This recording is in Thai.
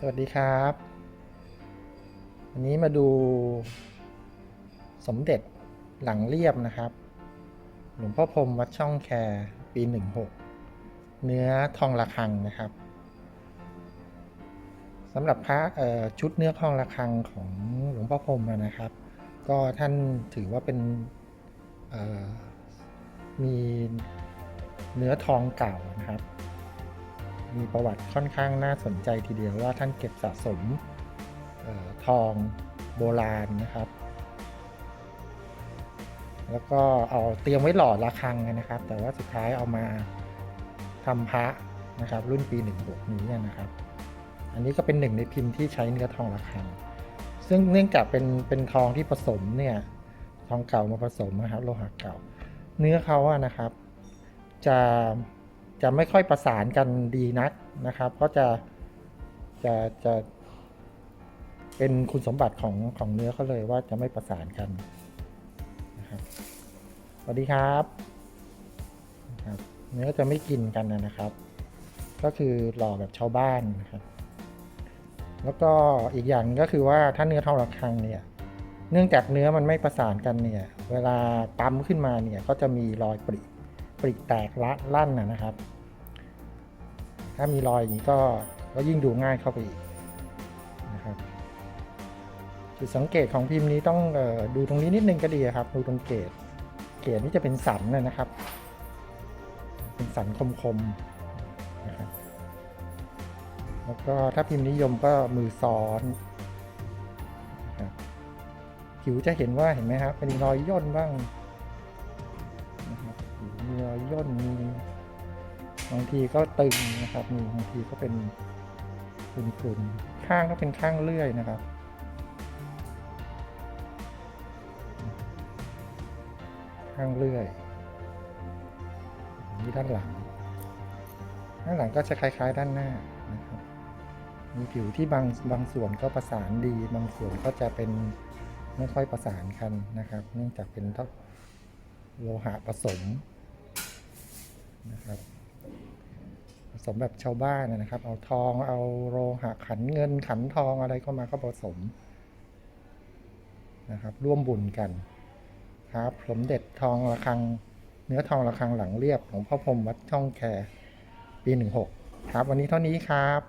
สวัสดีครับ วันนี้มาดูสมเด็จหลังเรียบนะครับ หลวงพ่อพรมวัดช่องแคปี16เนื้อทองระฆังนะครับสำหรับพระชุดเนื้อทองระฆังของหลวงพ่อพรมนะครับ ก็ท่านถือว่าเป็นมีเนื้อทองเก่านะครับ มีประวัติค่อนข้างน่าสนใจทีเดียวว่าท่านเก็บสะสมออทองโบราณนะครับ แล้วก็เอาเตรียมไว้หล่อระฆังนะครับ แต่ว่าสุดท้ายเอามาทำพระนะครับ รุ่นปี16นี้นะครับ อันนี้ก็เป็นหนึ่งในพิมพ์ที่ใช้เนื้อทองระฆัง ซึ่งเนื่องจากเป็นเป็นทองที่ผสมเนี่ยทองเก่ามาผสมนะครับ โลหะเก่า เนื้อเขาอะนะครับ จะ จะไม่ค่อยประสานกันดีนักนะครับเพราะจะจะจะเป็นคุณสมบัติของของเนื้อเขาเลยว่าจะไม่ประสานกันนะครับสวัสดีครับนะครับเนื้อจะไม่กินกันนะครับ ก็คือหล่อแบบชาวบ้านนะครับแล้วก็อีกอย่างก็คือว่าถ้าเนื้อทองระฆังเนี่ยเนื่องจากเนื้อมันไม่ประสานกันเนี่ย เวลาปั๊มขึ้นมาเนี่ยก็จะมีรอยปริ ปริแตกละลั่นนะครับ ถ้ามีรอยอย่างนี้ก็ก็ยิ่งดูง่ายเข้าไปอีกนะครับจุดสังเกตของพิมพ์นี้ต้องออดูตรงนี้นิดนึงก็ดีครับ ดูตรงเกตเกตนี่จะเป็นสันนะครับ เป็นสันคมๆนะครับแล้วก็ถ้าพิมพ์นิยมก็มือซ้อนนะครับผิวจะเห็นว่าเห็นไหมครับเป็นรอยย่นบ้าง มีรอยย่นมีบางทีก็ตึงนะครับมีบางทีก็เป็นฝุ่นๆข้างก็เป็นข้างเลื่อยนะครับข้างเลื่อยนี่ด้านหลัง ด้านหลังก็จะคล้าย ๆ ด้านหน้านะครับมีผิวที่บางบางส่วนก็ประสานดี บางส่วนก็จะเป็นไม่ค่อยประสานกันนะครับ เนื่องจากเป็นโลหะผสมนะครับ ผ สมแบบชาวบ้านนะครับ เอาทองเอาโลหะขันเงินขันทองอะไรเข้ามาก็ผสมนะครับ ร่วมบุญกันครับสมเด็จทองระฆัง เนื้อทองระฆังหลังเรียบของพ่อพรหมวัดช่องแคปีหนึ่งหกครับ วันนี้เท่านี้ครับ